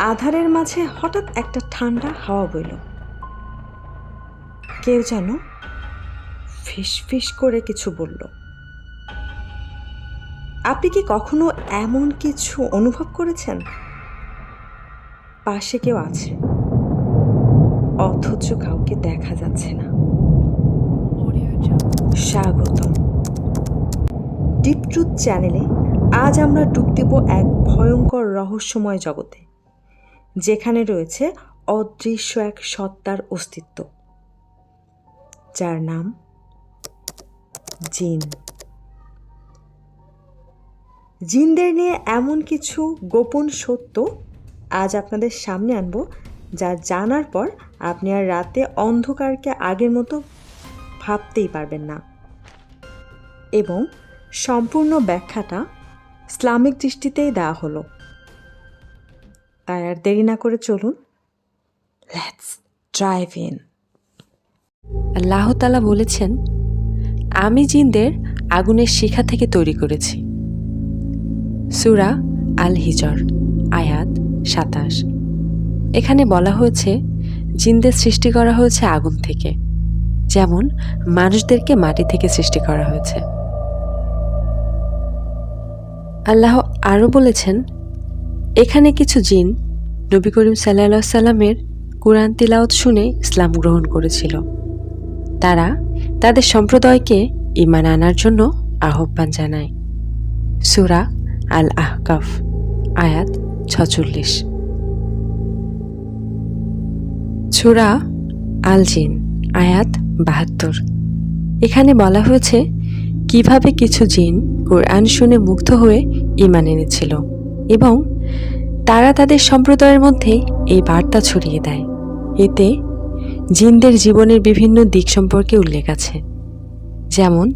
আধারের মাঝে হঠাৎ একটা ঠান্ডা হাওয়া বইল। কেউ যেন ফিস ফিস করে কিছু বলল। আপনি কি কখনো এমন কিছু অনুভব করেছেন? পাশে কেউ আছে। অথচ কাউকে দেখা যাচ্ছে না। স্বাগতম। ডিপ ট্রুথ চ্যানেলে আজ আমরা ডুব দেব এক ভয়ঙ্কর রহস্যময় জগতে। যেখানে রয়েছে অদৃশ্য এক সত্তার অস্তিত্ব, যার নাম জিন। জিনদের নিয়ে এমন কিছু গোপন সত্য আজ আপনাদের সামনে আনব, যা জানার পর আপনি আর রাতে অন্ধকারকে আগের মতো ভাবতেই পারবেন না। এবং সম্পূর্ণ ব্যাখ্যাটা ইসলামিক দৃষ্টিতেই দেওয়া হলো। তাই আর দেরি না করে চলুন। লেটস ড্রাইভ ইন আল্লাহ তালা বলেছেন, আমি জিনদের আগুনের শিখা থেকে তৈরি করেছি। সুরা আল হিজর আয়াত সাতাশ। এখানে বলা হয়েছে, জিনদের সৃষ্টি করা হয়েছে আগুন থেকে, যেমন মানুষদেরকে মাটি থেকে সৃষ্টি করা হয়েছে। আল্লাহ আরও বলেছেন এখানে কিছু জিন নবী করিম সাল্লা সাল্লামের কোরআন তিলাওত শুনে ইসলাম গ্রহণ করেছিল। তারা তাদের সম্প্রদায়কে ইমান আনার জন্য আহ্বান জানায়। সুরা আল আহকাফ আয়াত ছচল্লিশ সুরা আল জিন আয়াত বাহাত্তর। এখানে বলা হয়েছে, কীভাবে কিছু জিন কোরআন শুনে মুগ্ধ হয়ে ইমান এনেছিল এবং তারা তাদের সম্প্রদায়ের মধ্যে এই বার্তা ছড়িয়ে দেয়। এতে জিনদের জীবনের বিভিন্ন দিক সম্পর্কে উল্লেখ আছে। যেমন,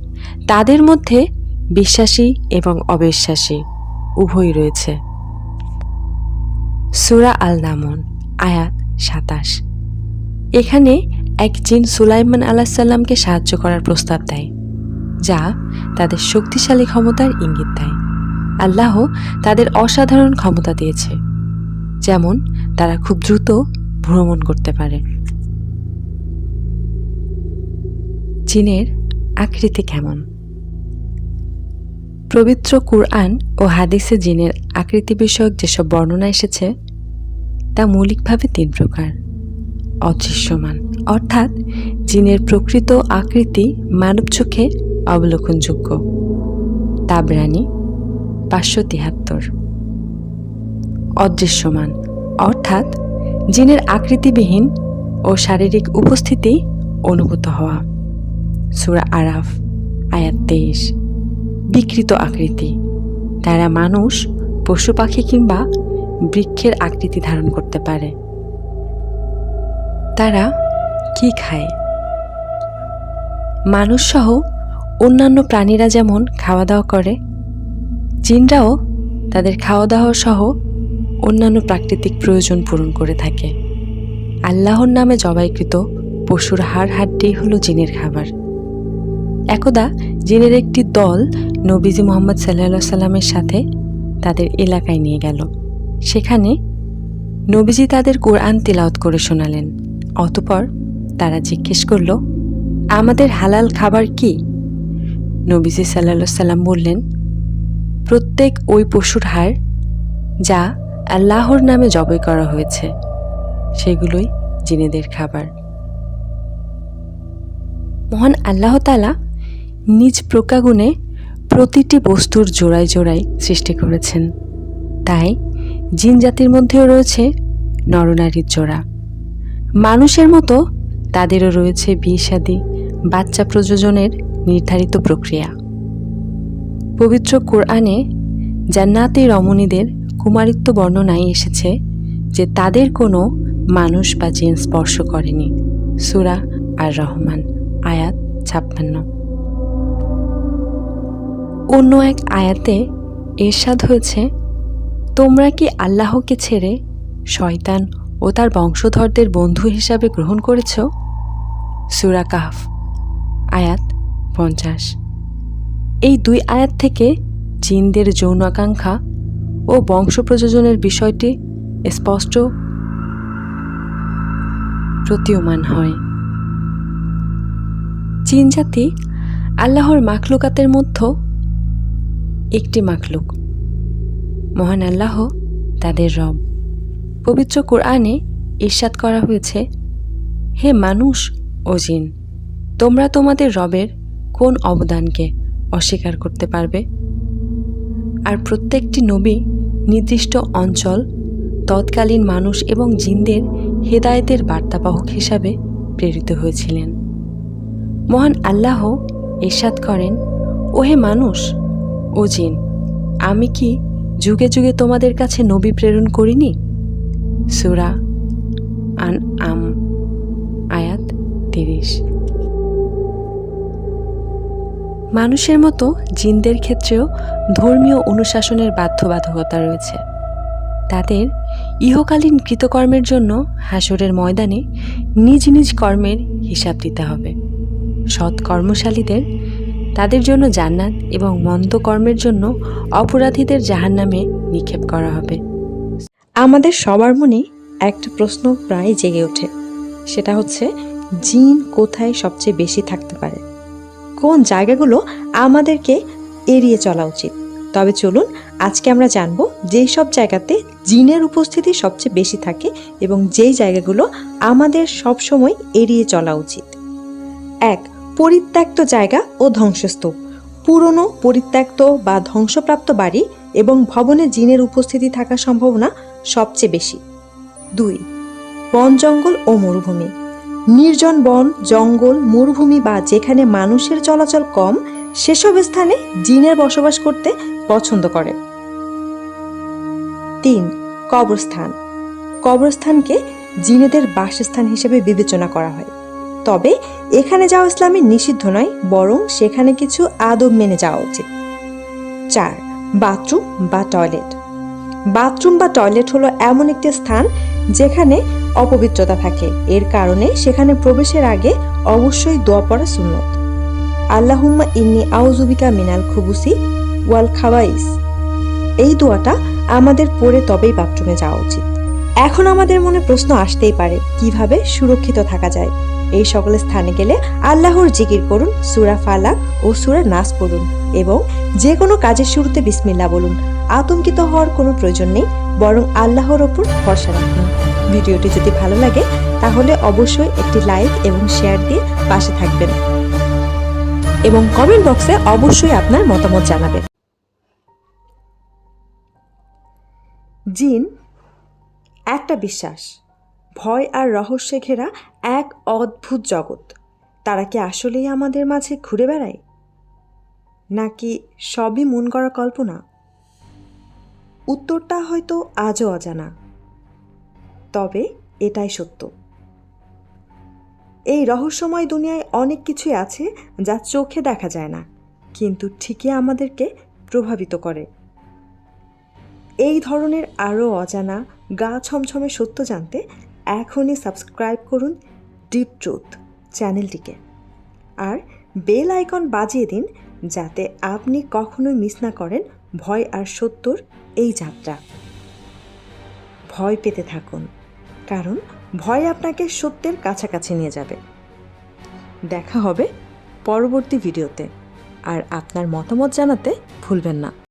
তাদের মধ্যে বিশ্বাসী এবং অবিশ্বাসী উভয়ই রয়েছে। সুরা আল নামন আয়াত সাতাশ। এখানে এক জিন সুলাইমান আলাহ সাল্লামকে সাহায্য করার প্রস্তাব দেয়, যা তাদের শক্তিশালী ক্ষমতার ইঙ্গিত দেয়। আল্লাহ তাদের অসাধারণ ক্ষমতা দিয়েছে, যেমন তারা খুব দ্রুত ভ্রমণ করতে পারে। জিনের আকৃতি কেমন? পবিত্র কুরআন ও হাদিসে জিনের আকৃতি বিষয়ক যেসব বর্ণনা এসেছে, তা মৌলিকভাবে তিন প্রকার। অদৃশ্যমান, অর্থাৎ জিনের প্রকৃত আকৃতি মানব চোখে অবলোকনযোগ্য। তাবরানি পাঁচশো তিয়াত্তর অদৃশ্যমান, অর্থাৎ জিনের আকৃতিবিহীন ও শারীরিক উপস্থিতি অনুভূত হওয়া। সুরা আরাফ, আয়াত তেইশ। বিকৃত আকৃতি, তারা মানুষ, পশু পাখি কিংবা বৃক্ষের আকৃতি ধারণ করতে পারে। তারা কি খায়? মানুষসহ অন্যান্য প্রাণীরা যেমন খাওয়া দাওয়া করে জিনরাও তাদের খাওয়া দাওয়া সহ অন্যান্য প্রাকৃতিক প্রয়োজন পূরণ করে থাকে। আল্লাহর নামে জবাইকৃত পশুর হাড় হাড্ডি হলো জিনের খাবার। একদা জিনের একটি দল নবীজি মোহাম্মদ সাল্লা সাল্লামের সাথে তাদের এলাকায় নিয়ে গেল। সেখানে নবীজি তাদের কোরআন তিলাওত করে শোনালেন। অতপর তারা জিজ্ঞেস করল, আমাদের হালাল খাবার কি? নবীজি সাল্লা সাল্লাম বললেন প্রত্যেক ওই পশুর হাড় যা আল্লাহর নামে জবাই করা হয়েছে, সেগুলোই জিনেদের খাবার। মহান আল্লাহ তালা নিজ প্রকাগুণে প্রতিটি বস্তুর জোড়ায় জোড়ায় সৃষ্টি করেছেন। তাই জিন জাতির মধ্যেও রয়েছে নরনারীর জোড়া। মানুষের মতো তাদেরও রয়েছে বিষাদি বাচ্চা প্রযোজনের নির্ধারিত প্রক্রিয়া। পবিত্র কোরআনে জান্নাতে রমণীদের কুমারিত্ব বর্ণনায় এসেছে যে তাদের কোনো মানুষ বা জিন স্পর্শ করেনি। সুরা আর রহমান আয়াত ছাপ্পান্ন। অন্য এক আয়াতে এরশাদ হয়েছে, তোমরা কি আল্লাহকে ছেড়ে শয়তান ও তার বংশধরদের বন্ধু হিসাবে গ্রহণ করেছ? সুরা কাহফ, আয়াত পঞ্চাশ। এই দুই আয়াত থেকে জিনদের যৌন আকাঙ্ক্ষা ও বংশ প্রযোজনের বিষয়টি স্পষ্ট প্রতীয়মান হয়। চীন জাতি আল্লাহর মাখলুকাতের মধ্যে একটি মাখলুক। মহান আল্লাহ তাদের রব। পবিত্র কোরআনে ঈর্ষাদ করা হয়েছে, হে মানুষ ও জিন, তোমরা তোমাদের রবের কোন অবদানকে অস্বীকার করতে পারবে। আর প্রত্যেকটি নবী নির্দিষ্ট অঞ্চল, তৎকালীন মানুষ এবং জিনদের হেদায়েতের বার্তাবাহক হিসাবে প্রেরিত হয়েছিলেন। মহান আল্লাহ এরশাদ করেন, ওহে মানুষ, ও জিন, আমি কি যুগে যুগে তোমাদের কাছে নবী প্রেরণ করিনি? সুরা আন আম আয়াত তিরিশ। মানুষের মতো জিনদের ক্ষেত্রেও ধর্মীয় অনুশাসনের বাধ্যবাধকতা রয়েছে। তাদের ইহকালীন কৃতকর্মের জন্য হাসরের ময়দানে নিজ নিজ কর্মের হিসাব দিতে হবে। সৎ কর্মশালীদের, তাদের জন্য জান্নাত এবং মন্দ কর্মের জন্য অপরাধীদের জাহান্নামে নিক্ষেপ করা হবে। আমাদের সবার মনে একটা প্রশ্ন প্রায় জেগে ওঠে। সেটা হচ্ছে, জিন কোথায় সবচেয়ে বেশি থাকতে পারে? কোন জায়গাগুলো আমাদেরকে এড়িয়ে চলা উচিত? তবে চলুন, আজকে আমরা জানব যেই সব জায়গাতে জিনের উপস্থিতি সবচেয়ে বেশি থাকে এবং যেই জায়গাগুলো আমাদের সবসময় এড়িয়ে চলা উচিত। এক, পরিত্যক্ত জায়গা ও ধ্বংসস্তূপ। পুরনো, পরিত্যক্ত বা ধ্বংসপ্রাপ্ত বাড়ি এবং ভবনে জিনের উপস্থিতি থাকার সম্ভাবনা সবচেয়ে বেশি। দুই, বন জঙ্গল ও মরুভূমি। নির্জন বন, জঙ্গল, মরুভূমি বা যেখানে মানুষের চলাচল কম, সেসব স্থানে জিনের বসবাস করতে পছন্দ করে। তিন, কবরস্থান। কবরস্থানকে জিনেদের বাসস্থান হিসেবে বিবেচনা করা হয়। তবে এখানে যাওয়া ইসলামে নিষিদ্ধ নয়, বরং সেখানে কিছু আদব মেনে যাওয়া উচিত। চার, বাথরুম বা টয়লেট। বাথরুম বা টয়লেট হলো এমন একটি স্থান যেখানে অপবিত্রতা থাকে। এর কারণে সেখানে প্রবেশের আগে অবশ্যই দোয়া পড়া সুন্নত। আল্লাহুম্মা ইন্নি আউজুবিকা মিনাল খুবুসি ওয়াল খাওয়াইস। এই দোয়াটা আমাদের পড়ে তবেই বাথরুমে যাওয়া উচিত। এখন আমাদের মনে প্রশ্ন আসতেই পারে, কীভাবে সুরক্ষিত থাকা যায়? এই সকল স্থানে গেলে আল্লাহর জিকির করুন, সুরা ফালাক ও সুরা নাস পড়ুন এবং যে কোনো কাজের শুরুতে বিসমিল্লা বলুন। আতঙ্কিত হওয়ার কোনো প্রয়োজন নেই। বরং আল্লাহর ওপর ভরসা রাখুন। ভিডিওটি যদি ভালো লাগে, তাহলে অবশ্যই একটি লাইক এবং শেয়ার দিয়ে পাশে থাকবেন। এবং কমেন্ট বক্সে অবশ্যই আপনার মতামত জানাবেন। জিন, একটা বিশ্বাস। ভয় আর রহস্যে ঘেরা এক অদ্ভুত জগৎ। তারা কি আসলেই আমাদের মাঝে ঘুরে বেড়ায়? নাকি সবই মন করা কল্পনা? উত্তরটা হয়তো আজও অজানা। তবে এটাই সত্য। এই রহস্যময় দুনিয়ায় অনেক কিছুই আছে যা চোখে দেখা যায় না, কিন্তু ঠিকই আমাদেরকে প্রভাবিত করে। এই ধরনের আরও অজানা, গা ছমছমে সত্য জানতে এখনই সাবস্ক্রাইব করুন ডিপ ট্রুথ চ্যানেলটিকে। আর বেল আইকন বাজিয়ে দিন যাতে আপনি কখনোই মিস না করেন ভয় আর সত্যর এই যাত্রা। ভয় পেতে থাকুন, কারণ ভয় আপনাকে সত্যের কাছাকাছি নিয়ে যাবে। দেখা হবে পরবর্তী ভিডিওতে, আর আপনার মতামত জানাতে ভুলবেন না।